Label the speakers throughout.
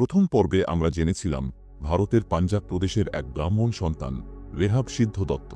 Speaker 1: প্রথম পর্বে আমরা জেনেছিলাম ভারতের পাঞ্জাব প্রদেশের এক ব্রাহ্মণ সন্তান, রেহাব সিদ্ধ দত্ত।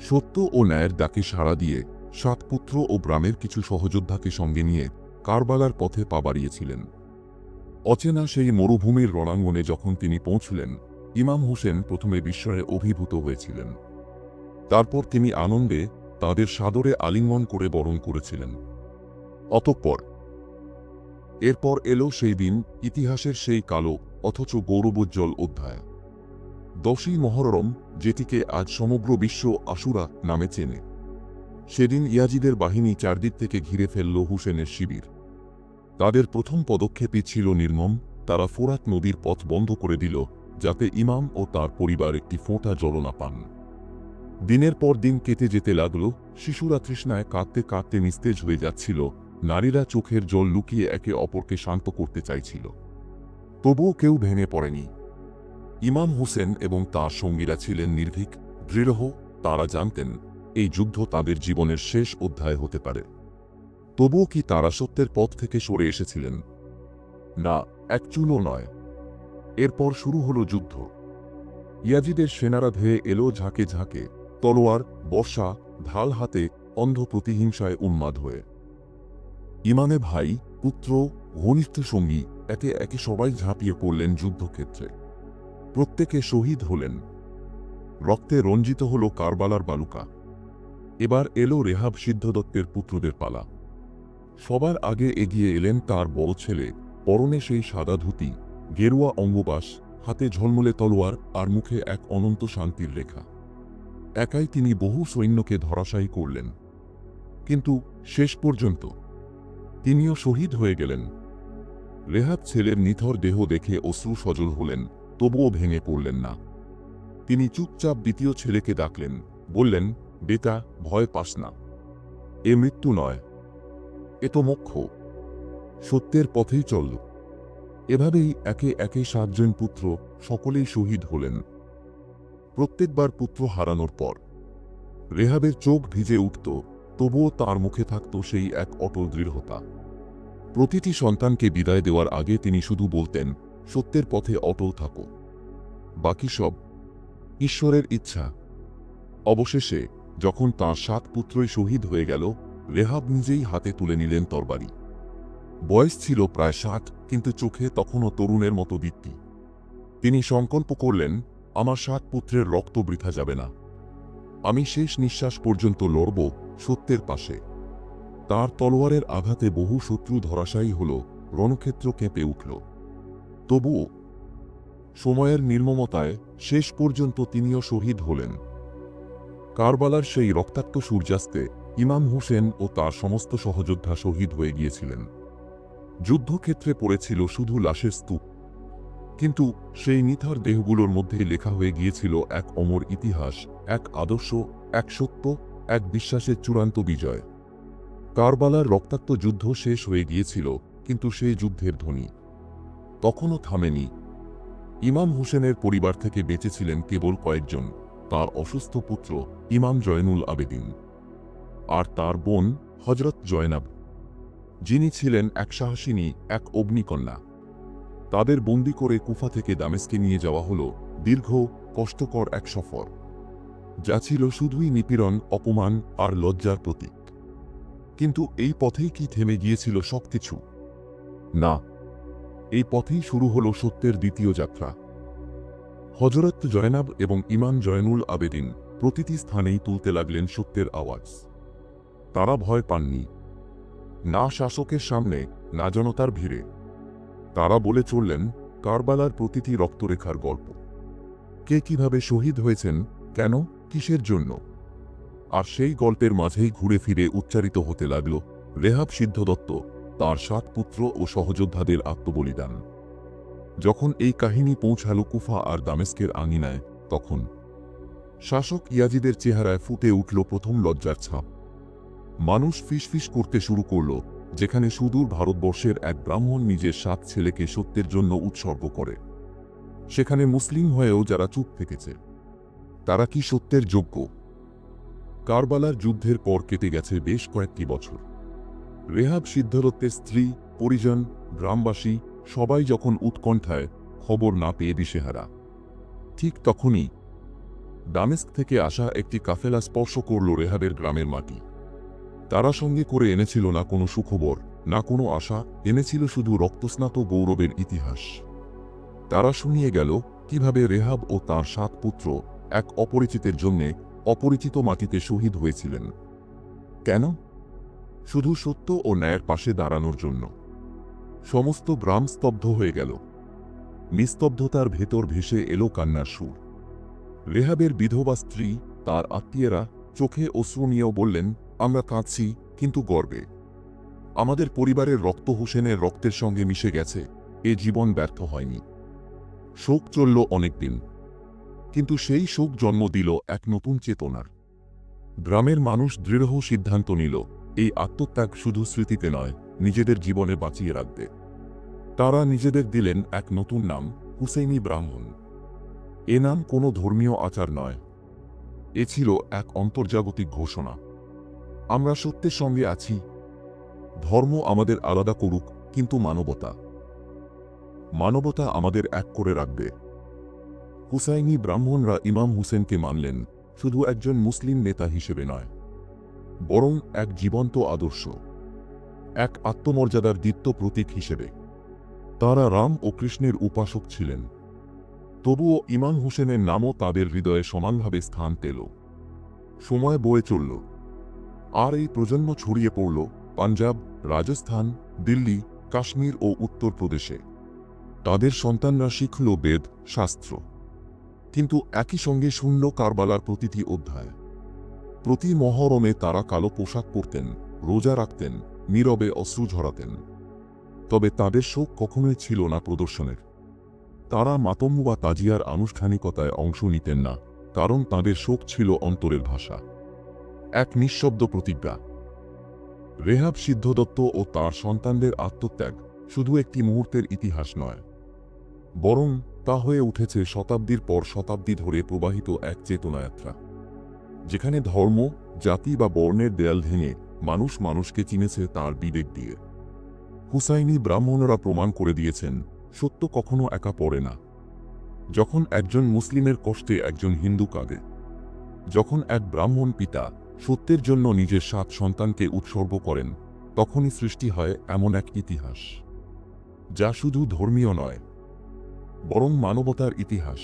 Speaker 1: সত্য ও ন্যায়ের ডাকে সাড়া দিয়ে সাত পুত্র ও গ্রামের কিছু সহযোদ্ধাকে সঙ্গে নিয়ে কারবালার পথে পা বাড়িয়েছিলেন। অচেনা সেই মরুভূমির রণাঙ্গনে যখন তিনি পৌঁছলেন, ইমাম হোসেন প্রথমে বিস্ময়ে অভিভূত হয়েছিলেন। তারপর তিনি আনন্দে তাদের সাদরে আলিঙ্গন করে বরণ করেছিলেন। অতঃপর এরপর এলো সেই দিন ইতিহাসের সেই কালো, অথচ গৌরবোজ্জ্বল অধ্যায়। দশই মহরম, যেটিকে আজ সমগ্র বিশ্ব আশুরা নামে চেনে। সেদিন ইয়াজিদের বাহিনী চারদিক থেকে ঘিরে ফেলল হুসেনের শিবির। তাদের প্রথম পদক্ষেপই ছিল নির্মম, তারা ফোরাত নদীর পথ বন্ধ করে দিল, যাতে ইমাম ও তার পরিবার একটি ফোঁটা জলনা পান। দিনের পর দিন কেটে যেতে লাগল, শিশুরা তৃষ্ণায় কাঁদতে কাঁদতে নিস্তেজ হয়ে যাচ্ছিল নারীরা চোখের জল লুকিয়ে একে অপরকে শান্ত করতে চাইছিল। তবুও কেউ ভেঙে পড়েনি। ইমাম হোসেন এবং তার সঙ্গীরা ছিলেন নির্ভীক, দৃঢ়, তারা জানতেন এই যুদ্ধ তাদের জীবনের শেষ অধ্যায় হতে পারে। তবুও কি তারা সত্যের পথ থেকে সরে এসেছিলেন? না, এক চুলও নয়। এরপর শুরু হলো যুদ্ধ। ইয়াজিদের সেনারা ধেয়ে এলো ঝাঁকে ঝাঁকে, তলোয়ার, বর্ষা, ঢাল হাতে অন্ধ প্রতিহিংসায় উন্মাদ হয়ে। ইমানে ভাই, পুত্র ঘনিষ্ঠ সঙ্গী একে একে সবাই ঝাঁপিয়ে পড়লেন যুদ্ধক্ষেত্রে। প্রত্যেকে শহীদ হলেন। রক্তে রঞ্জিত হল কারবালার বালুকা। এবার এলো রেহাব সিদ্ধদত্তের পুত্রদের পালা। সবার আগে এগিয়ে এলেন তার বড় ছেলে, পরনে সেই সাদা ধুতি, গেরুয়া অঙ্গবাস, হাতে ঝলমলে তলোয়ার আর মুখে এক অনন্ত শান্তির রেখা। একাই তিনি বহু সৈন্যকে ধরাশায়ী করলেন। কিন্তু শেষ পর্যন্ত তিনিও শহীদ হয়ে গেলেন। রেহাব ছেলের নিথর দেহ দেখে অশ্রু সজল হলেন, তবুও ভেঙে পড়লেন না। তিনি চুপচাপ দ্বিতীয় ছেলেকে ডাকলেন, বললেন, বেটা, ভয় পাস না। এ মৃত্যু নয়, এ তো মোক্ষ। সত্যের পথেই চলল এভাবেই একে একে সাতজন পুত্র সকলেই শহীদ হলেন। প্রত্যেকবার পুত্র হারানোর পর রেহাবের চোখ ভিজে উঠত। তবুও তার মুখে থাকত সেই এক অটল দৃঢ়তা। প্রতিটি সন্তানকে বিদায় দেওয়ার আগে তিনি শুধু বলতেন, সত্যের পথে অটল থাকো। বাকি সব ঈশ্বরের ইচ্ছা। অবশেষে, যখন তাঁর সাত পুত্রই শহীদ হয়ে গেল, রেহাব নিজেই হাতে তুলে নিলেন তরবারি। বয়স ছিল প্রায় ষাট, কিন্তু চোখে তখনও তরুণের মতো দীপ্তি। তিনি সংকল্প করলেন, আমার সাত পুত্রের রক্ত বৃথা যাবে না। আমি শেষ নিঃশ্বাস পর্যন্ত লড়ব সত্যের পাশে। তার তলোয়ারের আঘাতে বহু শত্রু ধরাশায়ী হল, রণক্ষেত্র কেঁপে উঠল। তবুও সময়ের নির্মমতায় শেষ পর্যন্ত তিনিও শহীদ হলেন। কারবালার সেই রক্তাক্ত সূর্যাস্তে ইমাম হোসেন ও তার সমস্ত সহযোদ্ধা শহীদ হয়ে গিয়েছিলেন। যুদ্ধক্ষেত্রে পড়েছিল শুধু লাশের স্তূপ, কিন্তু সেই নিথর দেহগুলোর মধ্যে লেখা হয়ে গিয়েছিল এক অমর ইতিহাস, এক আদর্শ, এক সত্য এক বিশ্বাসের চূড়ান্ত বিজয়। কারবালার রক্তাক্ত যুদ্ধ শেষ হয়ে গিয়েছিল, কিন্তু সেই যুদ্ধের ধ্বনি তখনও থামেনি। ইমাম হোসেনের পরিবার থেকে বেঁচেছিলেন কেবল কয়েকজন, তার অসুস্থ পুত্র ইমাম জয়নুল আবেদিন আর তার বোন হজরত জয়নাব, যিনি ছিলেন এক সাহসিনী, এক অগ্নিকন্যা। তাদের বন্দি করে কুফা থেকে দামেস্কে নিয়ে যাওয়া হল দীর্ঘ, কষ্টকর এক সফর। যা ছিল শুধুই নিপীড়ন, অপমান আর লজ্জার প্রতীক। কিন্তু এই পথেই কি থেমে গিয়েছিল সবকিছু? না, এই পথেই শুরু হল সত্যের দ্বিতীয় যাত্রা। হজরত জয়নাব এবং ইমাম জয়নুল আবেদিন প্রতিটি স্থানেই তুলতে লাগলেন সত্যের আওয়াজ। তারা ভয় পাননি। না শাসকের সামনে, না জনতার ভিড়ে। তারা বলে চললেন, কারবালার প্রতিটি রক্তরেখার গল্প। কে কীভাবে শহীদ হয়েছেন, কেন? কিসের জন্য? আর সেই গল্পের মাঝেই ঘুরে ফিরে উচ্চারিত হতে লাগল রেহাব সিদ্ধদত্ত, তার সাত পুত্র ও সহযোদ্ধাদের আত্মবলিদান। যখন এই কাহিনী পৌঁছালো কুফা আর দামেস্কের আঙিনায়, তখন শাসক ইয়াজিদের চেহারায় ফুটে উঠল প্রথম লজ্জার ছাপ। মানুষ ফিসফিস করতে শুরু করল, যেখানে সুদূর ভারতবর্ষের এক ব্রাহ্মণ নিজের সাত ছেলেকে সত্যের জন্য উৎসর্গ করে। সেখানে মুসলিম হয়েও যারা চুপ থেকেছে। তারা কি সত্যের যোগ্য? কারবালার যুদ্ধের পর কেটে গেছে বেশ কয়েকটি বছর। রেহাব সিদ্ধরত্বের স্ত্রী, পরিজন, গ্রামবাসী সবাই যখন উৎকণ্ঠায়, খবর না পেয়ে দিশেহারা। ঠিক তখনই দামেস্ক থেকে আসা একটি কাফেলা স্পর্শ করল রেহাবের গ্রামের মাটি। তারা সঙ্গে করে এনেছিল না কোনো সুখবর, না কোনো আশা, এনেছিল শুধু রক্তস্নাত গৌরবের ইতিহাস। তারা শুনিয়ে গেল, কীভাবে রেহাব ও তার সাত পুত্র এক অপরিচিতের জন্যে অপরিচিত মাটিতে শহীদ হয়েছিলেন। কেন? শুধু সত্য ও ন্যায়ের পাশে দাঁড়ানোর জন্য। সমস্ত গ্রাম স্তব্ধ হয়ে গেল। নিস্তব্ধতার ভেতর ভেসে এলো কান্নার সুর। রেহাবের বিধবা স্ত্রী, তার আত্মীয়রা চোখে অশ্রু নিয়েও বললেন, আমরা কাঁদছি, কিন্তু গর্বে। আমাদের পরিবারের রক্ত হোসেনের রক্তের সঙ্গে মিশে গেছে। এ জীবন ব্যর্থ হয়নি। শোক চলল অনেকদিন। কিন্তু সেই শোক জন্ম দিল এক নতুন চেতনার। গ্রামের মানুষ দৃঢ় সিদ্ধান্ত নিল, এই আত্মত্যাগ শুধু স্মৃতিতে নয়, নিজেদের জীবনে বাঁচিয়ে রাখবে তারা নিজেদের দিলেন এক নতুন নাম, হুসেইনি ব্রাহ্মণ। এ নাম কোনো ধর্মীয় আচার নয়। এ ছিল এক অন্তর্জাগতিক ঘোষণা। আমরা সত্যের সঙ্গে আছি। ধর্ম আমাদের আলাদা করুক, কিন্তু মানবতা। মানবতা আমাদের এক করে রাখবে। হুসাইনি ব্রাহ্মণরা ইমাম হুসেনকে মানলেন, শুধু একজন মুসলিম নেতা হিসেবে নয়, বরং এক জীবন্ত আদর্শ, এক আত্মমর্যাদার দ্বিত্ব প্রতীক হিসেবে। তারা রাম ও কৃষ্ণের উপাসক ছিলেন। তবুও ইমাম হুসেনের নামও তাদের হৃদয়ে সমানভাবে স্থান পেল। সময় বয়ে চলল। আর এই প্রজন্ম ছড়িয়ে পড়ল পাঞ্জাব, রাজস্থান, দিল্লি, কাশ্মীর ও উত্তরপ্রদেশে। তাদের সন্তানরা শিখল বেদ, শাস্ত্র। কিন্তু একই সঙ্গে শূন্য কারবালার প্রতিটি অধ্যায়। প্রতি মহরমে তারা কালো পোশাক পরতেন, রোজা রাখতেন, নীরবে অশ্রু ঝরাতেন। তবে তাদের শোক কখনোই ছিল না প্রদর্শনের। তারা মাতম বা তাজিয়ার আনুষ্ঠানিকতায় অংশ নিতেন না, কারণ তাদের শোক ছিল অন্তরের ভাষা। এক নিঃশব্দ প্রতিজ্ঞা। রেহাব সিদ্ধদত্ত ও তার সন্তানদের আত্মত্যাগ শুধু একটি মুহূর্তের ইতিহাস নয়। বরং তা হয়ে উঠেছে শতাব্দীর পর শতাব্দী ধরে প্রবাহিত এক চেতনাযাত্রা, যেখানে ধর্ম, জাতি বা বর্ণের দেয়াল ভেঙে মানুষ মানুষকে চিনেছে তার বিবেক দিয়ে। হুসাইনি ব্রাহ্মণরা প্রমাণ করে দিয়েছেন, সত্য কখনো একা পড়ে না। যখন একজন মুসলিমের কষ্টে একজন হিন্দু কাঁদে, যখন এক ব্রাহ্মণ পিতা সত্যের জন্য নিজের সাত সন্তানকে উৎসর্গ করেন, তখনই সৃষ্টি হয় এমন এক ইতিহাস, যা শুধু ধর্মীয় নয় বরং মানবতার ইতিহাস।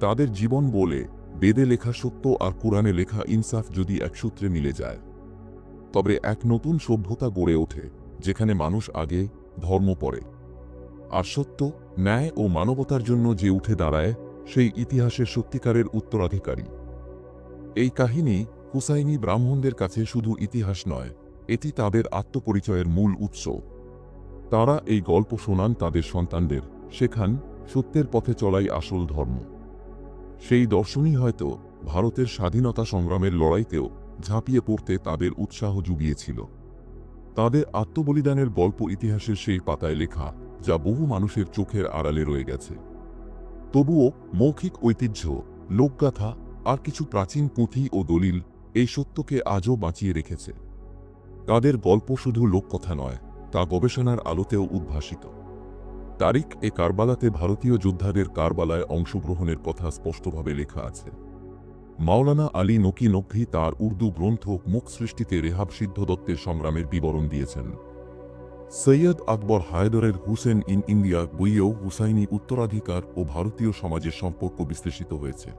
Speaker 1: তাদের জীবন বলে বেদে লেখা সত্য আর কোরআনে লেখা ইনসাফ যদি এক সূত্রে মিলে যায়। তবে এক নতুন সভ্যতা গড়ে ওঠে, যেখানে মানুষ আগে ধর্ম পড়ে। আর সত্য, ন্যায় ও মানবতার জন্য যে উঠে দাঁড়ায়, সেই ইতিহাসের সত্যিকারের উত্তরাধিকারী। এই কাহিনী হুসাইনি ব্রাহ্মণদের কাছে শুধু ইতিহাস নয়, এটি তাদের আত্মপরিচয়ের মূল উৎস। তারা এই গল্প শোনান তাদের সন্তানদের শেখান সত্যের পথে চলাই আসল ধর্ম। সেই দর্শনই হয়তো ভারতের স্বাধীনতা সংগ্রামের লড়াইতেও ঝাঁপিয়ে পড়তে তাদের উৎসাহ জুগিয়েছিল। তাদের আত্মবলিদানের গল্প ইতিহাসের সেই পাতায় লেখা, যা বহু মানুষের চোখের আড়ালে রয়ে গেছে। তবুও মৌখিক ঐতিহ্য, লোকগাথা আর কিছু প্রাচীন পুঁথি ও দলিল এই সত্যকে আজও বাঁচিয়ে রেখেছে। তাদের গল্প শুধু লোককথা নয়, তা গবেষণার আলোতেও উদ্ভাসিত। তারিখ এ কারবালাতে ভারতীয় যোদ্ধাদের কারবালায় অংশগ্রহণের কথা স্পষ্টভাবে লেখা আছে। মাওলানা আলী নকি নকভি তার উর্দু গ্রন্থ মুখ সৃষ্টিতে রেহাব সিদ্ধ দত্তের সংগ্রামের বিবরণ দিয়েছেন। সৈয়দ আকবর হায়দরের হুসেন ইন ইন্ডিয়া বইয়েও হুসাইনি উত্তরাধিকার ও ভারতীয় সমাজের সম্পর্ক বিশ্লেষিত হয়েছে।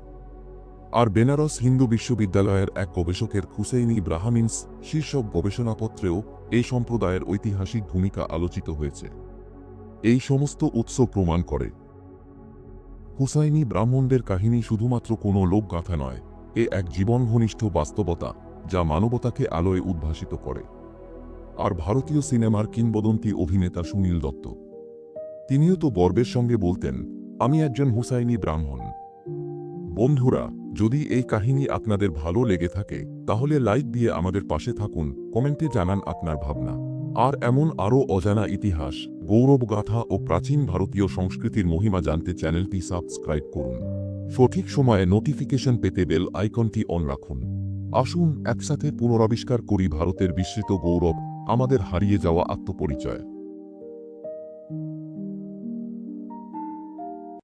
Speaker 1: আর বেনারস হিন্দু বিশ্ববিদ্যালয়ের এক গবেষকের হুসেইনি ব্রাহামিন্স শীর্ষক গবেষণাপত্রেও এই সম্প্রদায়ের ঐতিহাসিক ভূমিকা আলোচিত হয়েছে। এই সমস্ত উৎস প্রমাণ করে। হুসাইনি ব্রাহ্মণদের কাহিনী শুধুমাত্র কোনো লোকগাথা নয়, এ এক জীবন ঘনিষ্ঠ বাস্তবতা যা মানবতাকে আলোয় উদ্ভাসিত করে। আর ভারতীয় সিনেমার কিংবদন্তি অভিনেতা সুনীল দত্ত। তিনিও তো গর্বের সঙ্গে বলতেন, আমি একজন হুসাইনি ব্রাহ্মণ। বন্ধুরা, যদি এই কাহিনী আপনাদের ভালো লেগে থাকে, তাহলে লাইক দিয়ে আমাদের পাশে থাকুন, কমেন্টে জানান আপনার ভাবনা। আর এমন আরও অজানা ইতিহাস, গৌরবগাথা ও প্রাচীন ভারতীয় সংস্কৃতির মহিমা জানতে চ্যানেলটি সাবস্ক্রাইব করুন। সঠিক সময়ে নোটিফিকেশন পেতে বেল আইকনটি অন রাখুন। আসুন একসাথে পুনরাবিষ্কার করি ভারতের বিস্মৃত গৌরব, আমাদের হারিয়ে যাওয়া আত্মপরিচয়।